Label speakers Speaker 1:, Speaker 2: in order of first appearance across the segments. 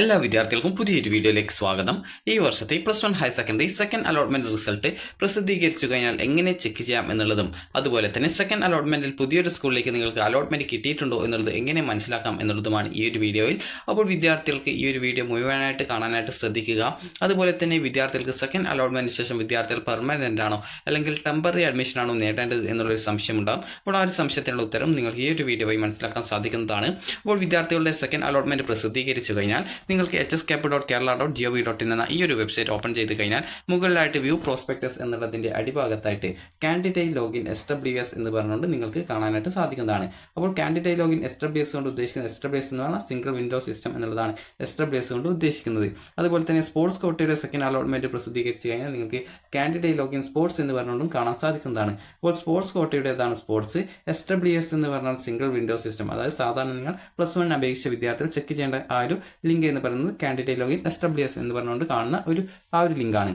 Speaker 1: എല്ലാ വിദ്യാർത്ഥികൾക്കും പുതിയൊരു വീഡിയോയിലേക്ക് സ്വാഗതം. ഈ വർഷത്തെ plus one higher secondary second allotment result പ്രസിദ്ധീകരിച്ചു കഴിഞ്ഞാൽ എങ്ങനെ ചെക്ക് ചെയ്യാം എന്നുള്ളതും അതുപോലെ തന്നെ സെക്കൻഡ് അലോട്ട്മെന്റിൽ പുതിയൊരു സ്കൂളിലേക്ക് നിങ്ങൾക്ക് അലോട്ട്മെന്റ് കിട്ടിയിട്ടുണ്ടോ എന്നുള്ളത് എങ്ങനെ മനസ്സിലാക്കാം എന്നുള്ളതുമാണ് ഈ ഒരു വീഡിയോയിൽ. അപ്പോൾ വിദ്യാർത്ഥികൾക്ക് ഈ ഒരു വീഡിയോ മുഴുവനായിട്ട് കാണാനായിട്ട് ശ്രദ്ധിക്കുക. അതുപോലെ തന്നെ വിദ്യാർത്ഥികൾക്ക് സെക്കൻഡ് അലോട്ട്മെന്റിന് ശേഷം വിദ്യാർത്ഥികൾ പെർമനന്റ് ആണോ അല്ലെങ്കിൽ ടെമ്പററി അഡ്മിഷൻ ആണോ നേടേണ്ടത് എന്നുള്ളൊരു സംശയം ഉണ്ടാകും അപ്പോൾ ആ ഒരു സംശയത്തിനുള്ള ഉത്തരം നിങ്ങൾക്ക് ഈ ഒരു വീഡിയോ വഴി മനസ്സിലാക്കാൻ സാധിക്കുന്നതാണ്. അപ്പോൾ വിദ്യാർത്ഥികളുടെ സെക്കൻഡ് അലോട്ട്മെന്റ് പ്രസിദ്ധീകരിച്ചു കഴിഞ്ഞാൽ നിങ്ങൾക്ക് H S cap dot Kerala dot G O V dot in എന്ന ഈ ഒരു വെബ്സൈറ്റ് ഓപ്പൺ ചെയ്ത് കഴിഞ്ഞാൽ മുകളിലായിട്ട് വ്യൂ പ്രോസ്പെക്ടസ് എന്നുള്ളതിന്റെ അടിഭാഗത്തായിട്ട് candidate login S W S എന്ന് പറഞ്ഞുകൊണ്ട് നിങ്ങൾക്ക് കാണാനായിട്ട് സാധിക്കുന്നതാണ്. അപ്പോൾ candidate login S W S കൊണ്ട് ഉദ്ദേശിക്കുന്നത് എസ് ഡബ്ല്യു എസ് എന്ന് പറഞ്ഞാൽ സിംഗിൾ വിൻഡോ സിസ്റ്റം എന്നുള്ളതാണ് എസ് ഡബ്ല്യു എസ് കൊണ്ട് ഉദ്ദേശിക്കുന്നത്. അതുപോലെ തന്നെ സ്പോർട്സ് കോട്ടയുടെ സെക്കൻഡ് അലോട്ട്മെന്റ് പ്രസിദ്ധീകരിച്ച് കഴിഞ്ഞാൽ നിങ്ങൾക്ക് കാൻഡിഡേറ്റ് ലോഗിൻ സ്പോർട്സ് എന്ന് പറഞ്ഞുകൊണ്ടും കാണാൻ സാധിക്കുന്നതാണ്. അപ്പോൾ സ്പോർട്സ് കോട്ടയുടേതാണ് സ്പോർട്സ് എസ് ഡബ്ല്യു എസ് എന്ന് പറഞ്ഞാൽ സിംഗിൾ വിൻഡോ സിസ്റ്റം അതായത് സാധാരണ നിങ്ങൾ പ്ലസ് വൺ അപേക്ഷിച്ച വിദ്യാർത്ഥികൾ ചെക്ക് ചെയ്യേണ്ട ആ ഒരു ലിങ്ക് എന്ന് പറയുന്നത് candidate login S W S എന്ന് പറഞ്ഞുകൊണ്ട് കാണുന്ന ഒരു ആ ഒരു ലിങ്കാണ്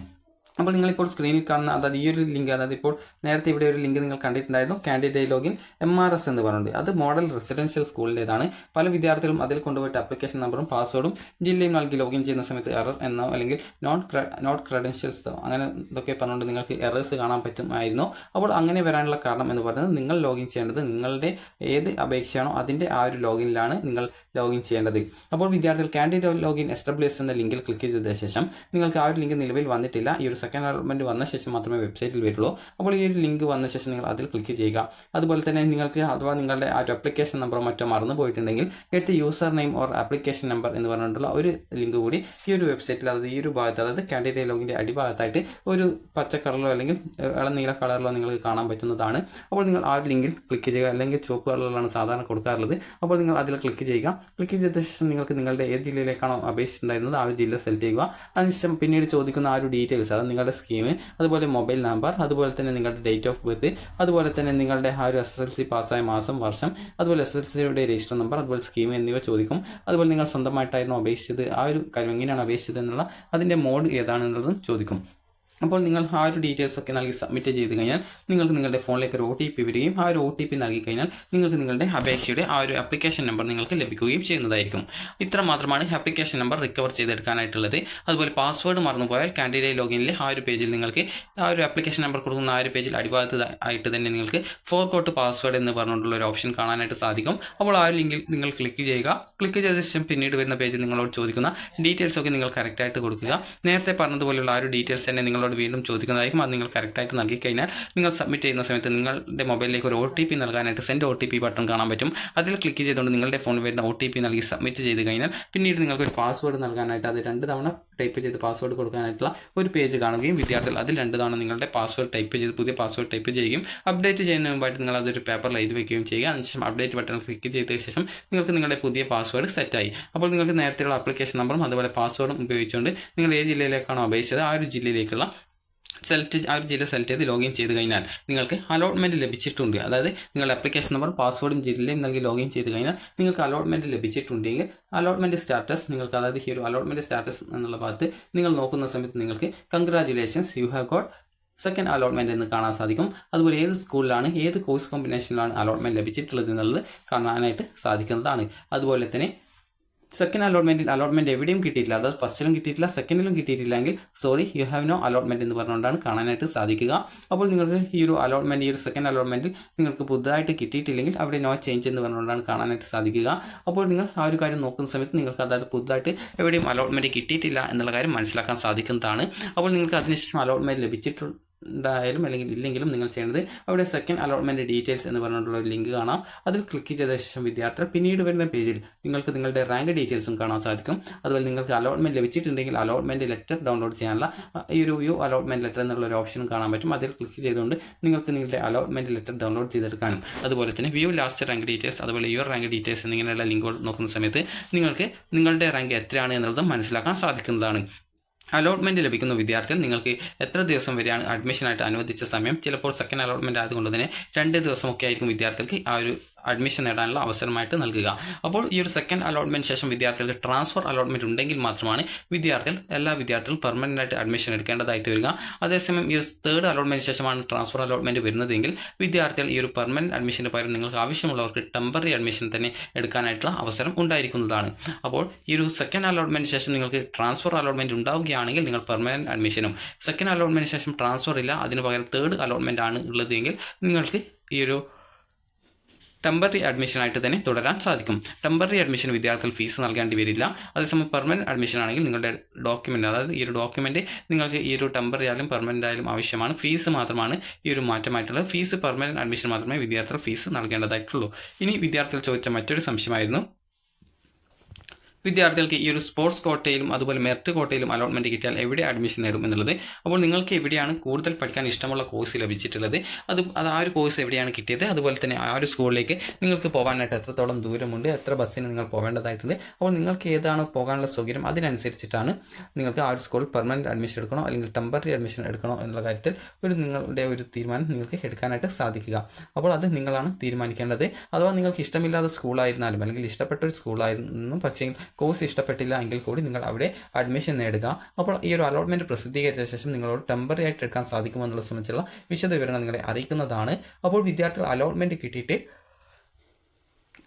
Speaker 1: അപ്പോൾ നിങ്ങളിപ്പോൾ സ്ക്രീനിൽ കാണുന്ന അതായത് ഈ ഒരു ലിങ്ക് അതായത് ഇപ്പോൾ നേരത്തെ ഇവിടെ ഒരു ലിങ്ക് നിങ്ങൾ കണ്ടിട്ടുണ്ടായിരുന്നു candidate login M R S എന്ന് പറഞ്ഞിട്ടുണ്ട്. അത് മോഡൽ റെസിഡൻഷ്യൽ സ്കൂളിന്റെതാണ് പല വിദ്യാർത്ഥികളും അതിൽ കൊണ്ടുപോയിട്ട് അപ്ലിക്കേഷൻ നമ്പറും പാസ്വേഡും ജില്ലയും നൽകി ലോഗിൻ ചെയ്യുന്ന സമയത്ത് എറർ എന്നോ അല്ലെങ്കിൽ നോട്ട് നോട്ട് ക്രെഡൻഷ്യൽസ് അങ്ങനെ ഇതൊക്കെ പറഞ്ഞുകൊണ്ട് നിങ്ങൾക്ക് എറേഴ്സ് കാണാൻ പറ്റുമായിരുന്നു. അപ്പോൾ അങ്ങനെ വരാനുള്ള കാരണം എന്ന് പറയുന്നത് നിങ്ങൾ ലോഗിൻ ചെയ്യേണ്ടത് നിങ്ങളുടെ ഏത് അപേക്ഷയാണോ അതിന്റെ ആ ഒരു ലോഗിനിലാണ് നിങ്ങൾ ലോഗിൻ ചെയ്യേണ്ടത്. അപ്പോൾ വിദ്യാർത്ഥികൾ കാൻഡിഡേറ്റ് ലോഗിൻ എസ് എന്ന ലിങ്കിൽ ക്ലിക്ക് ചെയ്ത ശേഷം നിങ്ങൾക്ക് ആ ഒരു ലിങ്ക് നിലവിൽ വന്നിട്ടില്ല. ഈ ഒരു സെക്കൻഡ് അലോട്ട്മെന്റ് വന്ന ശേഷം മാത്രമേ വെബ്സൈറ്റിൽ വരുള്ളൂ. അപ്പോൾ ഈ ഒരു ലിങ്ക് വന്ന ശേഷം നിങ്ങൾ അതിൽ ക്ലിക്ക് ചെയ്യുക. അതുപോലെ തന്നെ നിങ്ങൾക്ക് അഥവാ നിങ്ങളുടെ ആ ഒരു അപ്ലിക്കേഷൻ നമ്പറോ മറ്റോ മറന്നു പോയിട്ടുണ്ടെങ്കിൽ get user name or application number എന്ന് പറഞ്ഞിട്ടുള്ള ഒരു ലിങ്ക് കൂടി ഈ ഒരു വെബ്സൈറ്റിൽ അതായത് ഈ ഒരു ഭാഗത്ത് അതായത് കാൻഡിഡേറ്റ് ലോഗിന്റെ അടിഭാഗത്തായിട്ട് ഒരു പച്ച കളറിലോ അല്ലെങ്കിൽ ഇളം നീല കളറിലോ നിങ്ങൾക്ക് കാണാൻ പറ്റുന്നതാണ്. അപ്പോൾ നിങ്ങൾ ആ ലിങ്കിൽ ക്ലിക്ക് ചെയ്യുക. അല്ലെങ്കിൽ ചുവപ്പ് കളറിലാണ് സാധാരണ കൊടുക്കാറുള്ളത്. അപ്പോൾ നിങ്ങൾ അതിൽ ക്ലിക്ക് ചെയ്യുക. ക്ലിക്ക് ചെയ്ത ശേഷം നിങ്ങൾക്ക് നിങ്ങളുടെ ഏത് ജില്ലയിലേക്കാണോ അപേക്ഷിച്ചിട്ടുണ്ടായിരുന്നത് ആ ഒരു ജില്ല സെലക്ട് ചെയ്യുക. അതിനുശേഷം പിന്നീട് ചോദിക്കുന്ന ആ ഒരു ഡീറ്റെയിൽസ് അതായത് നിങ്ങളുടെ സ്കീം അതുപോലെ മൊബൈൽ നമ്പർ അതുപോലെ തന്നെ നിങ്ങളുടെ ഡേറ്റ് ഓഫ് ബർത്ത് അതുപോലെ തന്നെ നിങ്ങളുടെ ആ ഒരു എസ് എസ് എൽ സി പാസ്സായ മാസം വർഷം അതുപോലെ എസ് എൽ സിയുടെ രജിസ്റ്റർ നമ്പർ അതുപോലെ സ്കീം എന്നിവ ചോദിക്കും. അതുപോലെ നിങ്ങൾ സ്വന്തമായിട്ടായിരുന്നു അപേക്ഷിച്ചത്. ആ ഒരു കാര്യം എങ്ങനെയാണ് അപേക്ഷിച്ചത് എന്നുള്ള അതിന്റെ മോഡ് ഏതാണെന്നുള്ളതും ചോദിക്കും. അപ്പോൾ നിങ്ങൾ ആ ഒരു ഡീറ്റെയിൽസ് ഒക്കെ നൽകി സബ്മിറ്റ് ചെയ്ത് കഴിഞ്ഞാൽ നിങ്ങൾക്ക് നിങ്ങളുടെ ഫോണിലേക്ക് ഒരു ഒ ടി പി വരികയും ആ ഒരു ഒ ടി പി നൽകി കഴിഞ്ഞാൽ നിങ്ങൾക്ക് നിങ്ങളുടെ അപേക്ഷയുടെ ആ ഒരു അപ്ലിക്കേഷൻ നമ്പർ നിങ്ങൾക്ക് ലഭിക്കുകയും ചെയ്യുന്നതായിരിക്കും. ഇത്ര മാത്രമാണ് ആപ്ലിക്കേഷൻ നമ്പർ റിക്കവർ ചെയ്തെടുക്കാനായിട്ടുള്ളത്. അതുപോലെ പാസ്വേഡ് മറന്നുപോയാൽ കാൻഡിഡേറ്റ് ലോഗിനിലെ ആ ഒരു പേജിൽ നിങ്ങൾക്ക് ആ ഒരു അപ്ലിക്കേഷൻ നമ്പർ കൊടുക്കുന്ന ആ ഒരു പേജിൽ അടിഭാഗത്ത് ആയിട്ട് തന്നെ നിങ്ങൾക്ക് ഫോർ കോട്ട് പാസ്വേഡ് എന്ന് പറഞ്ഞുകൊണ്ടുള്ള ഒരു ഓപ്ഷൻ കാണാനായിട്ട് സാധിക്കും. അപ്പോൾ ആ ഒരു ലിങ്കിൽ നിങ്ങൾ ക്ലിക്ക് ചെയ്യുക. ക്ലിക്ക് ചെയ്ത ശേഷം പിന്നീട് വരുന്ന പേജിൽ നിങ്ങളോട് ചോദിക്കുന്ന ഡീറ്റെയിൽസ് ഒക്കെ നിങ്ങൾ കറക്റ്റായിട്ട് കൊടുക്കുക. നേരത്തെ പറഞ്ഞതുപോലെയുള്ള ആ ഒരു ഡീറ്റെയിൽസ് തന്നെ നിങ്ങളോട് വീണ്ടും ചോദിക്കുന്നതായിരിക്കും. അത് നിങ്ങൾ കറക്റ്റായിട്ട് നൽകി കഴിഞ്ഞാൽ നിങ്ങൾ സബ്മിറ്റ് ചെയ്യുന്ന സമയത്ത് നിങ്ങളുടെ മൊബൈലിലേക്ക് ഒരു ഒ ടി പി നൽകാനായിട്ട് send O T P button കാണാൻ പറ്റും. അതിൽ ക്ലിക്ക് ചെയ്തുകൊണ്ട് നിങ്ങളുടെ ഫോണിൽ വരുന്ന ഒ ടി പി നൽകി സബ്മിറ്റ് ചെയ്ത് കഴിഞ്ഞാൽ പിന്നീട് നിങ്ങൾക്ക് ഒരു പാസ്വേഡ് നൽകാനായിട്ട് അത് രണ്ട് തവണ ടൈപ്പ് ചെയ്ത് പാസ്വേഡ് കൊടുക്കാനായിട്ടുള്ള ഒരു പേജ് കാണുകയും വിദ്യാർത്ഥികൾ അതിൽ രണ്ട് തവണ നിങ്ങളുടെ പാസ്വേഡ് ടൈപ്പ് ചെയ്ത് പുതിയ പാസ്വേഡ് ടൈപ്പ് ചെയ്യുകയും അപ്ഡേറ്റ് ചെയ്യുന്ന മുമ്പായിട്ട് നിങ്ങൾ അതൊരു പേപ്പറിൽ എഴുതി വയ്ക്കുകയും ചെയ്യുക. അതിനുശേഷം അപ്ഡേറ്റ് ബട്ടൺ ക്ലിക്ക് ചെയ്ത ശേഷം നിങ്ങൾക്ക് നിങ്ങളുടെ പുതിയ പാസ്വേഡ് സെറ്റായി അപ്പോൾ നിങ്ങൾക്ക് നേരത്തെയുള്ള ആപ്ലിക്കേഷൻ നമ്പറും അതുപോലെ പാസ്വേഡും ഉപയോഗിച്ചുകൊണ്ട് നിങ്ങൾ ഏത് ജില്ലയിലേക്കാണോ അപേക്ഷിച്ചത് ആ ഒരു ജില്ലയിലേക്കുള്ള സെലക്ട് ആ ഒരു ജില്ല സെലക്ട് ചെയ്ത് ലോഗിൻ ചെയ്ത് കഴിഞ്ഞാൽ നിങ്ങൾക്ക് അലോട്ട്മെന്റ് ലഭിച്ചിട്ടുണ്ട്. അതായത് നിങ്ങളുടെ അപ്ലിക്കേഷൻ നമ്പർ പാസ്വേഡും ജില്ലയും നൽകി ലോഗിൻ ചെയ്ത് കഴിഞ്ഞാൽ നിങ്ങൾക്ക് അലോട്ട്മെന്റ് ലഭിച്ചിട്ടുണ്ടെങ്കിൽ അലോട്ട്മെന്റ് സ്റ്റാറ്റസ് നിങ്ങൾക്ക് അതായത് ഈ ഒരു അലോട്ട്മെന്റ് സ്റ്റാറ്റസ് എന്നുള്ള ഭാഗത്ത് നിങ്ങൾ നോക്കുന്ന സമയത്ത് നിങ്ങൾക്ക് congratulations you have got second allotment എന്ന് കാണാൻ സാധിക്കും. അതുപോലെ ഏത് സ്കൂളിലാണ് ഏത് കോഴ്സ് കോമ്പിനേഷനിലാണ് അലോട്ട്മെന്റ് ലഭിച്ചിട്ടുള്ളത് എന്നുള്ളത് കാണാനായിട്ട് സാധിക്കുന്നതാണ്. അതുപോലെ തന്നെ സെക്കൻഡ് അലോട്ട്മെന്റിൽ അലോട്ട്മെന്റ് എവിടെയും കിട്ടിയിട്ടില്ല. അതായത് ഫസ്റ്റിലും കിട്ടിയിട്ടില്ല സെക്കൻഡിലും കിട്ടിയിട്ടില്ലെങ്കിൽ sorry you have no allotment എന്ന് പറഞ്ഞുകൊണ്ടാണ് കാണാനായിട്ട് സാധിക്കുക. അപ്പോൾ നിങ്ങൾക്ക് ഈ ഒരു അലോട്ട്മെന്റ് ഈ ഒരു സെക്കൻഡ് അലോട്ട്മെന്റിൽ നിങ്ങൾക്ക് പുതുതായിട്ട് കിട്ടിയിട്ടില്ലെങ്കിൽ അവിടെ നോ ചേഞ്ച് എന്ന് പറഞ്ഞുകൊണ്ടാണ് കാണാനായിട്ട് സാധിക്കുക. അപ്പോൾ നിങ്ങൾ ആ ഒരു കാര്യം നോക്കുന്ന സമയത്ത് നിങ്ങൾക്ക് അതായത് പുതുതായിട്ട് എവിടെയും അലോട്ട്മെന്റ് കിട്ടിയിട്ടില്ല എന്നുള്ള കാര്യം മനസ്സിലാക്കാൻ സാധിക്കുന്നതാണ്. അപ്പോൾ നിങ്ങൾക്ക് അതിനുശേഷം അലോട്ട്മെന്റ് ലഭിച്ചിട്ടുണ്ട് ഉണ്ടായാലും അല്ലെങ്കിൽ ഇല്ലെങ്കിലും നിങ്ങൾ ചെയ്യേണ്ടത് അവിടെ സെക്കൻഡ് അലോട്ട്മെന്റ് ഡീറ്റെയിൽസ് എന്ന് പറഞ്ഞിട്ടുള്ള ഒരു ലിങ്ക് കാണാം. അതിൽ ക്ലിക്ക് ചെയ്ത ശേഷം വിദ്യാർത്ഥികൾ പിന്നീട് വരുന്ന പേജിൽ നിങ്ങൾക്ക് നിങ്ങളുടെ റാങ്ക് ഡീറ്റെയിൽസും കാണാൻ സാധിക്കും. അതുപോലെ നിങ്ങൾക്ക് അലോട്ട്മെന്റ് ലഭിച്ചിട്ടുണ്ടെങ്കിൽ അലോട്ട്മെന്റ് ലെറ്റർ ഡൗൺലോഡ് ചെയ്യാനുള്ള ഈ ഒരു വ്യൂ അലോട്ട്മെന്റ് ലെറ്റർ എന്നുള്ള ഒരു ഓപ്ഷനും കാണാൻ പറ്റും. അതിൽ ക്ലിക്ക് ചെയ്തുകൊണ്ട് നിങ്ങൾക്ക് നിങ്ങളുടെ അലോട്ട്മെന്റ് ലെറ്റർ ഡൗൺലോഡ് ചെയ്തെടുക്കാനും. അതുപോലെ തന്നെ വ്യൂ ലാസ്റ്റ് റാങ്ക് ഡീറ്റെയിൽസ് അതുപോലെ യുവർ റാങ്ക് ഡീറ്റെയിൽസ് എന്നിങ്ങനെയുള്ള ലിങ്കുകൾ നോക്കുന്ന സമയത്ത് നിങ്ങൾക്ക് നിങ്ങളുടെ റാങ്ക് എത്രയാണ് എന്നുള്ളത് മനസ്സിലാക്കാൻ സാധിക്കുന്നതാണ്. അലോട്ട്മെന്റ് ലഭിക്കുന്ന വിദ്യാർത്ഥികൾ നിങ്ങൾക്ക് എത്ര ദിവസം വരെയാണ് അഡ്മിഷനായിട്ട് അനുവദിച്ച സമയം? ചിലപ്പോൾ സെക്കൻഡ് അലോട്ട്മെന്റ് ആയതുകൊണ്ട് തന്നെ രണ്ട് ദിവസമൊക്കെ ആയിരിക്കും വിദ്യാർത്ഥികൾക്ക് ആ ഒരു അഡ്മിഷൻ നേടാനുള്ള അവസരമായിട്ട് നൽകുക. അപ്പോൾ ഈ ഒരു സെക്കൻഡ് അലോട്ട്മെന്റ് ശേഷം വിദ്യാർത്ഥികൾക്ക് ട്രാൻസ്ഫർ അലോട്ട്മെന്റ് ഉണ്ടെങ്കിൽ മാത്രമാണ് വിദ്യാർത്ഥികൾ എല്ലാ വിദ്യാർത്ഥികളും പെർമനന്റ് ആയിട്ട് അഡ്മിഷൻ എടുക്കേണ്ടതായിട്ട് വരിക. അതേസമയം ഈ ഒരു തേർഡ് അലോട്ട്മെന്റ് ശേഷമാണ് ട്രാൻസ്ഫർ അലോട്ട്മെന്റ് വരുന്നതെങ്കിൽ വിദ്യാർത്ഥികൾ ഈ ഒരു പെർമനന്റ് അഡ്മിഷന് പകരം നിങ്ങൾക്ക് ആവശ്യമുള്ളവർക്ക് ടെമ്പററി അഡ്മിഷൻ തന്നെ എടുക്കാനായിട്ടുള്ള അവസരം ഉണ്ടായിരിക്കുന്നതാണ്. അപ്പോൾ ഈ ഒരു സെക്കൻഡ് അലോട്ട്മെന്റ് ശേഷം നിങ്ങൾക്ക് ട്രാൻസ്ഫർ അലോട്ട്മെന്റ് ഉണ്ടാവുകയാണെങ്കിൽ നിങ്ങൾ പെർമനന്റ് അഡ്മിഷനും സെക്കൻഡ് അലോട്ട്മെന്റ് ശേഷം ട്രാൻസ്ഫർ ഇല്ല. അതിന് പകരം തേർഡ് അലോട്ട്മെന്റ് ആണ് ഉള്ളതെങ്കിൽ നിങ്ങൾക്ക് ഈ ഒരു ടെമ്പററി അഡ്മിഷനായിട്ട് തന്നെ തുടരാൻ സാധിക്കും. ടെമ്പററി അഡ്മിഷൻ വിദ്യാർത്ഥികൾ ഫീസ് നൽകേണ്ടി വരില്ല. അതേസമയം പെർമനന്റ് അഡ്മിഷൻ ആണെങ്കിൽ നിങ്ങളുടെ ഡോക്യുമെന്റ് അതായത് ഈ ഒരു ഡോക്യുമെന്റ് നിങ്ങൾക്ക് ഈ ഒരു ടെമ്പററി ആയാലും പെർമനന്റ് ആയാലും ആവശ്യമാണ്. ഫീസ് മാത്രമാണ് ഈ ഒരു മാറ്റമായിട്ടുള്ളത്. ഫീസ് പെർമനന്റ് അഡ്മിഷൻ മാത്രമേ വിദ്യാർത്ഥികൾ ഫീസ് നൽകേണ്ടതായിട്ടുള്ളൂ. ഇനി വിദ്യാർത്ഥികൾ ചോദിച്ച മറ്റൊരു സംശയമായിരുന്നു. വിദ്യാർത്ഥികൾക്ക് ഈ ഒരു സ്പോർട്സ് കോട്ടയിലും അതുപോലെ മെറിറ്റ് കോട്ടയിലും അലോട്ട്മെന്റ് കിട്ടിയാൽ എവിടെ അഡ്മിഷൻ നേടും എന്നുള്ളത്. അപ്പോൾ നിങ്ങൾക്ക് എവിടെയാണ് കൂടുതൽ പഠിക്കാൻ ഇഷ്ടമുള്ള കോഴ്സ് ലഭിച്ചിട്ടുള്ളത്? അത് അത് ആ ഒരു കോഴ്സ് എവിടെയാണ് കിട്ടിയത്? അതുപോലെ തന്നെ ആ ഒരു സ്കൂളിലേക്ക് നിങ്ങൾക്ക് പോകാനായിട്ട് എത്രത്തോളം ദൂരമുണ്ട്? എത്ര ബസ്സിന് നിങ്ങൾ പോകേണ്ടതായിട്ടുണ്ട്? അപ്പോൾ നിങ്ങൾക്ക് ഏതാണ് പോകാനുള്ള സൗകര്യം? അതിനനുസരിച്ചിട്ടാണ് നിങ്ങൾക്ക് ആ ഒരു സ്കൂളിൽ പെർമനന്റ് അഡ്മിഷൻ എടുക്കണോ? അല്ലെങ്കിൽ ടെമ്പററി അഡ്മിഷൻ എടുക്കണോ? എന്നുള്ള കാര്യത്തിൽ ഒരു നിങ്ങളുടെ ഒരു തീരുമാനം നിങ്ങൾക്ക് എടുക്കാനായിട്ട് സാധിക്കുക. അപ്പോൾ അത് നിങ്ങളാണ് തീരുമാനിക്കേണ്ടത്. അഥവാ നിങ്ങൾക്ക് ഇഷ്ടമില്ലാത്ത സ്കൂളായിരുന്നാലും അല്ലെങ്കിൽ ഇഷ്ടപ്പെട്ട ഒരു സ്കൂളായിരുന്നു പക്ഷേ കോഴ്സ് ഇഷ്ടപ്പെട്ടില്ല എങ്കിൽ കൂടി നിങ്ങൾ അവിടെ അഡ്മിഷൻ നേടുക. അപ്പോൾ ഈ ഒരു അലോട്ട്മെന്റ് പ്രസിദ്ധീകരിച്ച ശേഷം നിങ്ങളോട് ടെമ്പററി ആയിട്ട് എടുക്കാൻ സാധിക്കുമെന്നുള്ളത് സംബന്ധിച്ചുള്ള വിശദ വിവരങ്ങൾ നിങ്ങളെ അറിയിക്കുന്നതാണ്. അപ്പോൾ വിദ്യാർത്ഥികൾ അലോട്ട്മെന്റ് കിട്ടിയിട്ട്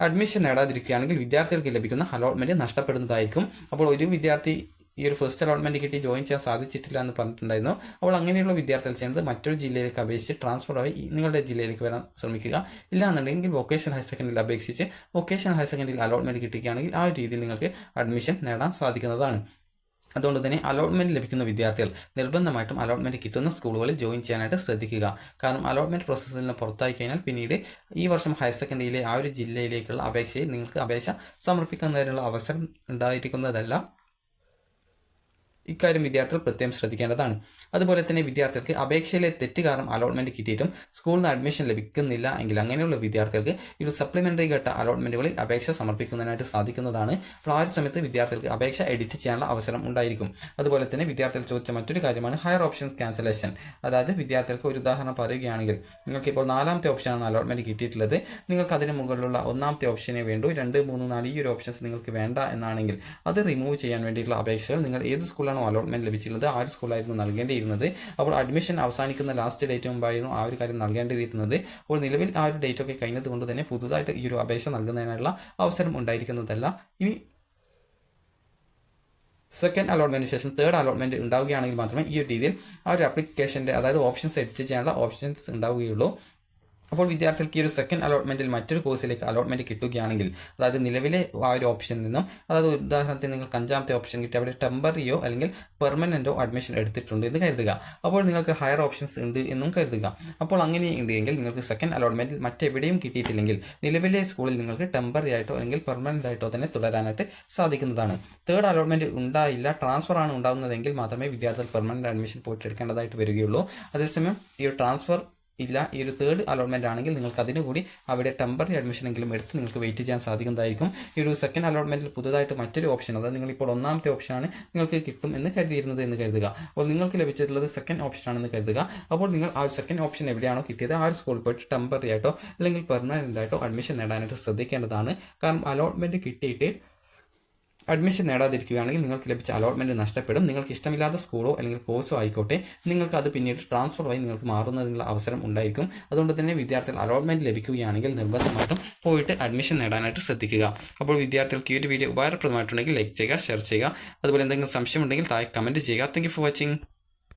Speaker 1: അഡ്മിഷൻ നേടാതിരിക്കുകയാണെങ്കിൽ വിദ്യാർത്ഥികൾക്ക് ലഭിക്കുന്ന അലോട്ട്മെന്റ് നഷ്ടപ്പെടുന്നതായിരിക്കും. അപ്പോൾ ഒരു വിദ്യാർത്ഥി ഈ ഒരു ഫസ്റ്റ് അലോട്ട്മെന്റ് കിട്ടി ജോയിൻ ചെയ്യാൻ സാധിച്ചിട്ടില്ല എന്ന് പറഞ്ഞിട്ടുണ്ടായിരുന്നു. അപ്പോൾ അങ്ങനെയുള്ള വിദ്യാർത്ഥികൾ ചെയ്യുന്നത് മറ്റൊരു ജില്ലയിലേക്ക് അപേക്ഷിച്ച് ട്രാൻസ്ഫർ ആയി നിങ്ങളുടെ ജില്ലയിലേക്ക് വരാൻ ശ്രമിക്കുക. ഇല്ലാന്നുണ്ടെങ്കിൽ വൊക്കേഷണൽ ഹയർ സെക്കൻഡറിയിൽ അപേക്ഷിച്ച് വൊക്കേഷണൽ ഹയർ സെക്കൻഡറിയിൽ അലോട്ട്മെന്റ് കിട്ടുകയാണെങ്കിൽ ആ ഒരു രീതിയിൽ നിങ്ങൾക്ക് അഡ്മിഷൻ നേടാൻ സാധിക്കുന്നതാണ്. അതുകൊണ്ട് തന്നെ അലോട്ട്മെന്റ് ലഭിക്കുന്ന വിദ്യാർത്ഥികൾ നിർബന്ധമായിട്ടും അലോട്ട്മെന്റ് കിട്ടുന്ന സ്കൂളുകളിൽ ജോയിൻ ചെയ്യാനായിട്ട് ശ്രദ്ധിക്കുക. കാരണം അലോട്ട്മെന്റ് പ്രോസസ്സിൽ നിന്ന് പുറത്തായി കഴിഞ്ഞാൽ പിന്നീട് ഈ വർഷം ഹയർ സെക്കൻഡറിയിലെ ആ ഒരു ജില്ലയിലേക്കുള്ള അപേക്ഷയിൽ നിങ്ങൾക്ക് അപേക്ഷ സമർപ്പിക്കുന്നതിനുള്ള അവസരം ഉണ്ടായിരിക്കുന്നതല്ല. ഇക്കാര്യം വിദ്യാർത്ഥികൾ പ്രത്യേകം ശ്രദ്ധിക്കേണ്ടതാണ്. അതുപോലെ തന്നെ വിദ്യാർത്ഥികൾക്ക് അപേക്ഷയിലെ തെറ്റ് കാരണം അലോട്ട്മെന്റ് കിട്ടിയിട്ടും സ്കൂളിൽ നിന്ന് അഡ്മിഷൻ ലഭിക്കുന്നില്ല എങ്കിൽ അങ്ങനെയുള്ള വിദ്യാർത്ഥികൾക്ക് ഈ ഒരു സപ്ലിമെന്ററി ഘട്ട അലോട്ട്മെന്റുകളിൽ അപേക്ഷ സമർപ്പിക്കുന്നതിനായിട്ട് സാധിക്കുന്നതാണ്. അപ്പോൾ ആ സമയത്ത് വിദ്യാർത്ഥികൾക്ക് അപേക്ഷ എഡിറ്റ് ചെയ്യാനുള്ള അവസരം ഉണ്ടായിരിക്കും. അതുപോലെ തന്നെ വിദ്യാർത്ഥികൾ ചോദിച്ച മറ്റൊരു കാര്യമാണ് ഹയർ ഓപ്ഷൻസ് ക്യാൻസലേഷൻ അതായത് വിദ്യാർത്ഥികൾക്ക് ഒരു ഉദാഹരണം പറയുകയാണെങ്കിൽ നിങ്ങൾക്ക് ഇപ്പോൾ നാലാമത്തെ ഓപ്ഷനാണ് അലോട്ട്മെന്റ് കിട്ടിയിട്ടുള്ളത്. നിങ്ങൾക്ക് അതിന് മുകളിലുള്ള ഒന്നാമത്തെ ഓപ്ഷനെ വേണ്ടു. രണ്ട് മൂന്ന് നാല് ഈ ഒരു ഓപ്ഷൻസ് നിങ്ങൾക്ക് വേണ്ട എന്നാണെങ്കിൽ അത് റിമൂവ് ചെയ്യാൻ വേണ്ടിയിട്ടുള്ള അപേക്ഷകൾ നിങ്ങൾ ഏത് സ്കൂളാണോ അലോട്ട്മെന്റ് ലഭിച്ചിട്ടുള്ളത് ആ ഒരു സ്കൂളായിരുന്നു നൽകേണ്ടിയിരുന്നത് അപ്പോൾ അഡ്മിഷൻ അവസാനിക്കുന്ന ലാസ്റ്റ് ഡേറ്റ് മുമ്പായിരുന്നു ആ ഒരു കാര്യം നൽകേണ്ടിയിരുന്നത്. അപ്പോൾ നിലവിൽ ആ ഒരു ഡേറ്റ് ഒക്കെ കഴിഞ്ഞത് കൊണ്ട് തന്നെ പുതുതായിട്ട് ഈ ഒരു അപേക്ഷ നൽകുന്നതിനുള്ള അവസരം ഉണ്ടായിരിക്കുന്നതല്ല. ഇനി സെക്കൻഡ് അലോട്ട്മെന്റിന് ശേഷം തേർഡ് അലോട്ട്മെന്റ് ഉണ്ടാവുകയാണെങ്കിൽ മാത്രമേ ഈ ഒരു രീതിയിൽ ആ ഒരു ആപ്ലിക്കേഷന്റെ അതായത് ഓപ്ഷൻസ് എഡിറ്റ് ചെയ്യാനുള്ള ഓപ്ഷൻസ് ഉണ്ടാവുകയുള്ളൂ. അപ്പോൾ വിദ്യാർത്ഥികൾക്ക് ഈ ഒരു സെക്കൻഡ് അലോട്ട്മെന്റിൽ മറ്റൊരു കോഴ്സിലേക്ക് അലോട്ട്മെന്റ് കിട്ടുകയാണെങ്കിൽ അതായത് നിലവിലെ ആ ഒരു ഓപ്ഷനിൽ നിന്നും അതായത് ഉദാഹരണത്തിന് നിങ്ങൾക്ക് അഞ്ചാമത്തെ ഓപ്ഷൻ കിട്ടി അവിടെ ടെമ്പറിയോ അല്ലെങ്കിൽ പെർമനന്റോ അഡ്മിഷൻ എടുത്തിട്ടുണ്ട് എന്ന് കരുതുക. അപ്പോൾ നിങ്ങൾക്ക് ഹയർ ഓപ്ഷൻസ് ഉണ്ട് എന്നും കരുതുക. അപ്പോൾ അങ്ങനെ ഉണ്ടെങ്കിൽ നിങ്ങൾക്ക് സെക്കൻഡ് അലോട്ട്മെന്റിൽ മറ്റെവിടെയും കിട്ടിയിട്ടില്ലെങ്കിൽ നിലവിലെ സ്കൂളിൽ നിങ്ങൾക്ക് ടെമ്പറി ആയിട്ടോ അല്ലെങ്കിൽ പെർമനന്റ് ആയിട്ടോ തന്നെ തുടരാനായിട്ട് സാധിക്കുന്നതാണ്. തേർഡ് അലോട്ട്മെന്റ് ഉണ്ടായില്ല ട്രാൻസ്ഫർ ആണ് ഉണ്ടാകുന്നതെങ്കിൽ മാത്രമേ വിദ്യാർത്ഥികൾ പെർമനന്റ് അഡ്മിഷൻ പോയിട്ട് എടുക്കേണ്ടതായിട്ട് വരികയുള്ളൂ. അതേസമയം ഈ ട്രാൻസ്ഫർ ഇല്ല ഈ ഒരു തേർഡ് അലോട്ട്മെന്റ് ആണെങ്കിൽ നിങ്ങൾക്ക് അതിന് കൂടി അവിടെ ടെമ്പററി അഡ്മിഷൻ എങ്കിലും എടുത്ത് നിങ്ങൾക്ക് വെയിറ്റ് ചെയ്യാൻ സാധിക്കുന്നതായിരിക്കും. ഈ ഒരു സെക്കൻഡ് അലോട്ട്മെന്റിൽ പുതുതായിട്ട് മറ്റൊരു ഓപ്ഷൻ അതായത് നിങ്ങളിപ്പോൾ ഒന്നാമത്തെ ഓപ്ഷനാണ് നിങ്ങൾക്ക് കിട്ടും എന്ന് കരുതിയിരുന്നത് എന്ന് കരുതുക. അപ്പോൾ നിങ്ങൾക്ക് ലഭിച്ചിട്ടുള്ളത് സെക്കൻഡ് ഓപ്ഷൻ ആണെന്ന് കരുതുക. അപ്പോൾ നിങ്ങൾ ആ സെക്കൻഡ് ഓപ്ഷൻ എവിടെയാണോ കിട്ടിയത് ആ ഒരു സ്കൂളിൽ പോയിട്ട് ടെമ്പററി ആയിട്ടോ അല്ലെങ്കിൽ പെർമനന്റ് ആയിട്ടോ അഡ്മിഷൻ നേടാനായിട്ട് ശ്രദ്ധിക്കേണ്ടതാണ്. കാരണം അലോട്ട്മെന്റ് കിട്ടിയിട്ട് അഡ്മിഷൻ നേടാതിരിക്കുകയാണെങ്കിൽ നിങ്ങൾക്ക് ലഭിച്ച അലോട്ട്മെന്റ് നഷ്ടപ്പെടും. നിങ്ങൾക്ക് ഇഷ്ടമില്ലാത്ത സ്കൂളോ അല്ലെങ്കിൽ കോഴ്സോ ആയിക്കോട്ടെ നിങ്ങൾക്ക് അത് പിന്നീട് ട്രാൻസ്ഫർ വഴി നിങ്ങൾക്ക് മാറുന്നതിനുള്ള അവസരം ഉണ്ടായിരിക്കും. അതുകൊണ്ട് തന്നെ വിദ്യാർത്ഥികൾ അലോട്ട്മെന്റ് ലഭിക്കുകയാണെങ്കിൽ നിർബന്ധമായിട്ടും പോയിട്ട് അഡ്മിഷൻ നേടാനായിട്ട് ശ്രദ്ധിക്കുക. അപ്പോൾ വിദ്യാർത്ഥികൾക്ക് ഈ ഒരു വീഡിയോ ഉപകാരപ്രദമായിട്ടുണ്ടെങ്കിൽ ലൈക്ക് ചെയ്യുക ഷെയർ ചെയ്യുക. അതുപോലെ എന്തെങ്കിലും സംശയമുണ്ടെങ്കിൽ താഴെ കമന്റ് ചെയ്യുക. Thank for watching